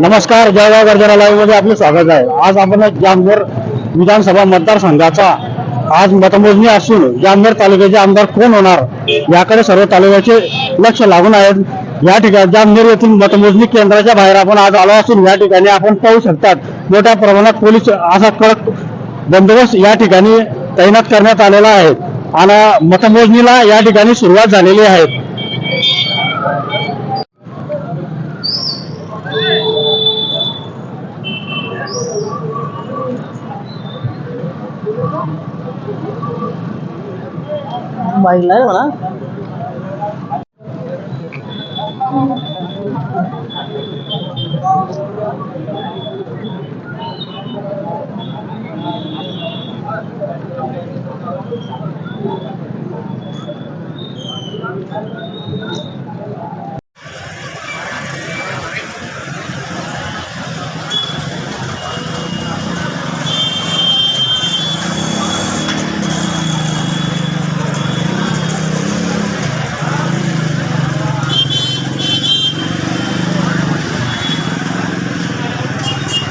नमस्कार जळगाव गर्जना लाईव्हमध्ये आपलं स्वागत आहे. आज आपण जामनेर विधानसभा मतदारसंघाचा आज मतमोजणी असून जामनेर तालुक्याचे आमदार कोण होणार याकडे सर्व तालुक्याचे लक्ष लागून आहेत. या ठिकाणी जामनेर येथील मतमोजणी केंद्राच्या बाहेर आपण आज आलो असून या ठिकाणी आपण पाहू शकतात मोठ्या प्रमाणात पोलीस असा कडक बंदोबस्त या ठिकाणी तैनात करण्यात आलेला आहे. आणि मतमोजणीला या ठिकाणी सुरुवात झालेली आहे. വൈകുന്നേരം വേണം